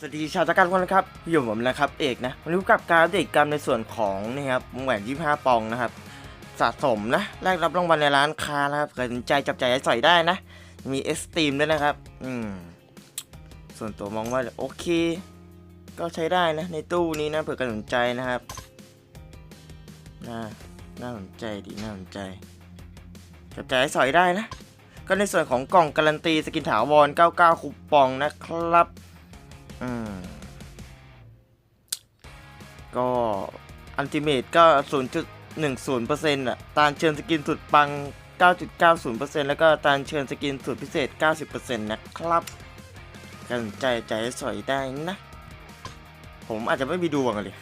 สวัสดีชาวตะการทุกคนนะครับอยู่กับผมนะครับเอกนะวันนี้พบกับการเดตกกรรมในส่วนของนี่ครับแหวน25ปองนะครับ สะสมนะแลกรับรางวัลในร้านค้านะครับใครสนใจจับใจใช้สอยได้นะ มีเอสตีมด้วยนะครับ อืม ส่วนตัวมองว่าโอเค ก็ใช้ได้นะในตู้นี้นะเผื่อใครสนใจนะครับน่าน่าสนใจดีน่าสนใจจับใจใช้สอยได้นะ ก็ในส่วนของกล่องการันตีสกินถาวร 99 คูปองนะครับ อืม ก็อันติเมตก็0.10%อะ ตานเชิญสกินสุดปัง 9.90%แล้วก็ตานเชิญสกินสุดพิเศษ 90%นะครับ กันใจใจสอยได้นะ ผมอาจจะไม่มีดวงเลย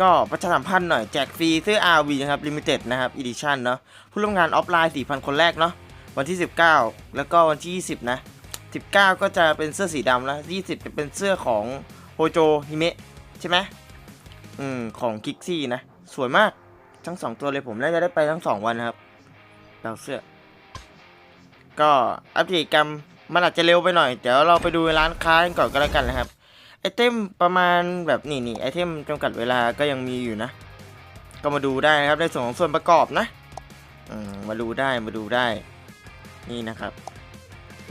ก็ประชาสัมพันธ์หน่อยแจกฟรีเสื้อ RV นะครับ Limited นะครับ Edition เนาะผู้ร่วมงานออฟไลน์ 4,000 คนแรกเนาะวันที่ 19 แล้วก็วันที่ 20 นะ 19 ก็จะเป็นเสื้อสีดำแล้ว 20 จะเป็นเสื้อของโฮโจฮิเมะใช่ไหมอืม ของกิกซี่นะ สวยมากทั้งสองตัวเลยผมน่าจะได้ไปทั้งสองวันนะครับเราเสื้อ ก็อัปเดตกรรมมันอาจจะเร็วไปหน่อย เดี๋ยวเราไปดูร้านค้ากันก่อนก็แล้วกันนะครับ ไอเทมประมาณแบบนี่นี่ไอเทมจำกัดเวลาก็ยังมีอยู่นะ ก็มาดูได้นะครับในส่วนของส่วนประกอบนะอืมมาดูได้มาดูได้ นี่นะครับ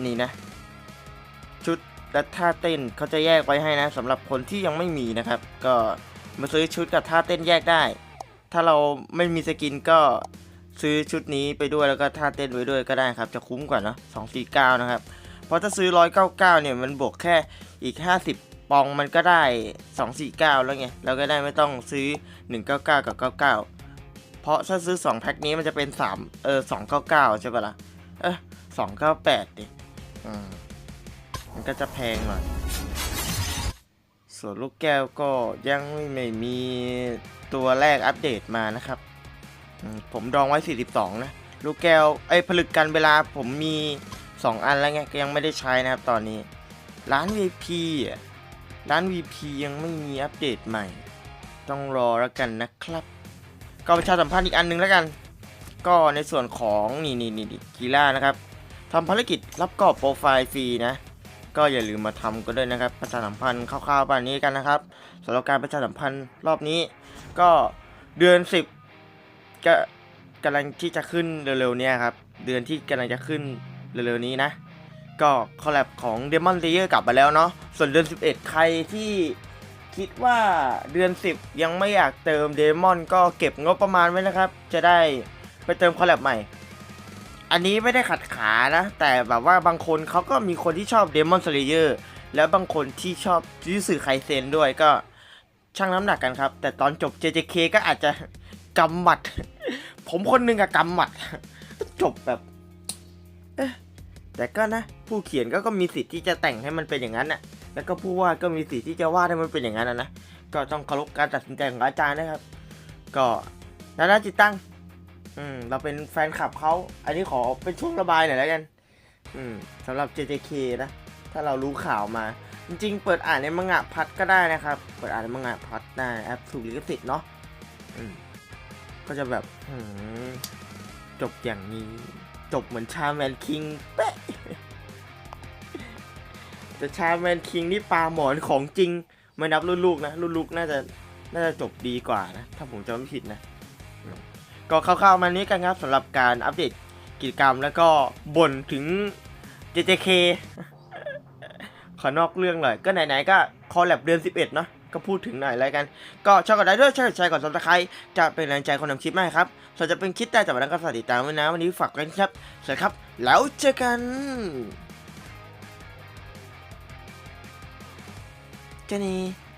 นี่นะ และท่าเต้นเขาจะแยกไว้ให้นะสำหรับคนที่ยังไม่มีนะครับ ก็มาซื้อชุดกับท่าเต้นแยกได้ ถ้าเราไม่มีสกินก็ซื้อชุดนี้ไปด้วยแล้วก็ท่าเต้นไว้ด้วยก็ได้ครับ จะคุ้มกว่าเนอะสองสี่เก้านะครับ เพราะถ้าซื้อร้อยเก้าเก้าเนี่ยมันบวกแค่อีกห้าสิบปองมันก็ได้สองสี่เก้าแล้วไง เราก็ได้ไม่ต้องซื้อหนึ่งเก้าเก้ากับเก้าเก้าเพราะถ้าซื้อสองแพ็คนี้มันจะเป็นสามเออสองเก้าเก้าใช่ปะล่ะ เออสองเก้าแปดดิอืม มันก็จะแพงหน่อย ส่วนลูกแก้วก็ยังไม่มีตัวแรกอัปเดตมานะครับ ผมดองไว้ 42 นะ ลูกแก้วไอ้ผลึกกันเวลาผมมี 2 อันแล้วไงก็ยังไม่ได้ใช้นะครับตอนนี้ ร้าน VP อะร้าน VP ยังไม่มีอัปเดตใหม่ ต้องรอแล้วกันนะครับ ก็ประชาสัมพันธ์อีกอันหนึงแล้วกัน ก็ในส่วนของนี่นี่นี่กีฬานะครับทำภารกิจรับกรอบโปรไฟล์ฟรีนะ ก็อย่าลืมมาทำกันด้วยนะครับประชาสัมพันธ์คร่าวๆแบบนี้กันนะครับสำหรับการประชาสัมพันธ์รอบนี้ ก็เดือน 10ก็กำลังที่จะขึ้นเร็วๆเนี้ยครับเดือนที่กำลังจะขึ้นเร็วๆนี้นะ ก็คอลแลบของ Demon Slayer กลับมาแล้วเนาะส่วนเดือน 11 ใครที่คิดว่าเดือน 10 ยังไม่อยากเติมเดมอนก็เก็บงบประมาณไว้นะครับ จะได้ไปเติมคอลแลบใหม่ อันนี้ไม่ได้ขัดขานะ แต่แบบว่าบางคนเขาก็มีคนที่ชอบ Demon Slayer แล้วบางคนที่ชอบยูสึไคเซนด้วยก็ช่างน้ำหนักกันครับ แต่ตอนจบ JJK ก็อาจจะกำหมัด ผมคนหนึงอะกำหมัด จบแบบเอ๊แต่ก็นะ ผู้เขียนก็ก็มีสิทธิ์ที่จะแต่งให้มันเป็นอย่างนั้นน่ะ แล้วก็ผู้วาดก็มีสิทธิ์ที่จะวาดให้มันเป็นอย่างนั้นนะนะก็ต้องเคารพการตัดสินใจของอาจารย์นะครับ ก็นานาจิตตั้ง อืมเราเป็นแฟนคลับเขาอันนี้ขอเป็นช่วงระบายหน่อยแล้วกัน อืมสำหรับ JJK นะ ถ้าเรารู้ข่าวมา จริงๆ เปิดอ่านในมังงะพัดก็ได้นะครับ เปิดอ่านในมังงะพัดได้แอปถูกลิขสิทธิ์เนาะอืมก็จะแบบจบอย่างนี้ จบเหมือนชาแมนคิงเป๊ะแต่ชาแมนคิงนี่ปลาหมอนของจริง ไม่นับรุ่นลูกนะ รุ่นลูกน่าจะน่าจะจบดีกว่านะ ถ้าผมจำไม่ผิดนะ ก็คร่าวๆมานี้กันครับสำหรับการอัปเดตกิจกรรมแล้วก็บ่นถึง JJK ขอนอกเรื่องหน่อยก็ไหนๆก็คอลแลบเดือน 11 เนาะก็พูดถึงหน่อยแล้วกัน ก็ชอบกันได้ด้วยช่วยแชร์ก่อนซับสไครต์จะเป็นแรงใจคนทำคลิปมากครับส่วนจะเป็นคลิปได้จากวันนั้นก็ฝากติดตามไว้นะ วันนี้ฝากกันครับสวัสดีครับแล้วเจอกันเจานี่